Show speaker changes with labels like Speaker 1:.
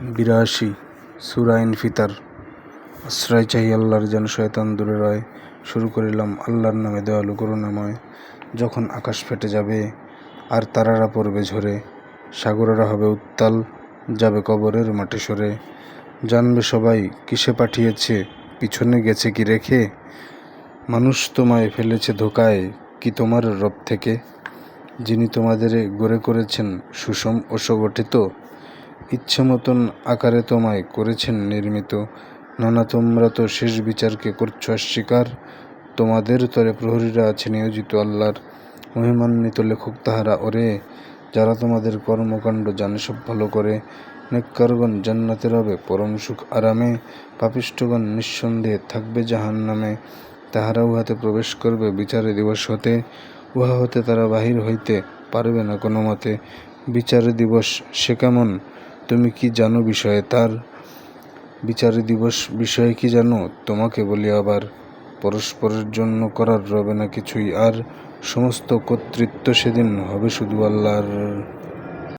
Speaker 1: বিরাশি সুরাইন ফিতার আশ্রয় চাই আল্লাহর যেন শয়তান দূরে রয়। শুরু করিলাম আল্লাহর নামে দয়ালু করুণাময়। যখন আকাশ ফেটে যাবে আর তারারা পড়বে ঝরে, সাগরেরা হবে উত্তাল, যাবে কবরের মাটি সরে। জানবে সবাই কিসে পাঠিয়েছে, পিছনে গেছে কি রেখে? মানুষ তোমায় ফেলেছে ধোকায় কি তোমার রব থেকে? যিনি তোমাদের গড়ে করেছেন সুষম ও সুগঠিত ইচ্ছে মতন আকারে তোমায় করেছেন নির্মিত। নানা তোমরা তো শেষ বিচারকে করছ অস্বীকার। তোমাদের তরে প্রহরীরা আছে নিয়োজিত আল্লাহর। মহিমান্বিত লেখক তাহারা ওরে, যারা তোমাদের কর্মকাণ্ড জানে সব ভালো করে। নেককারগণ জান্নাতে রবে পরম সুখ আরামে। পাপিষ্টগণ নিঃসন্দেহে থাকবে জাহান নামে তাহারা উহাতে প্রবেশ করবে বিচারে দিবস হতে। উহা হতে তারা বাহির হইতে পারবে না কোনো মতে। বিচারে দিবস সে কেমন? তুমি কি জানো বিষয়ে? তার বিচারে দিবস বিষয়ে কি জানো? তোমাকে বলি আবার, পরস্পরের জন্য করার রবে না কিছুই, আর সমস্ত কর্তৃত্ব সেদিন হবে শুধু আল্লাহর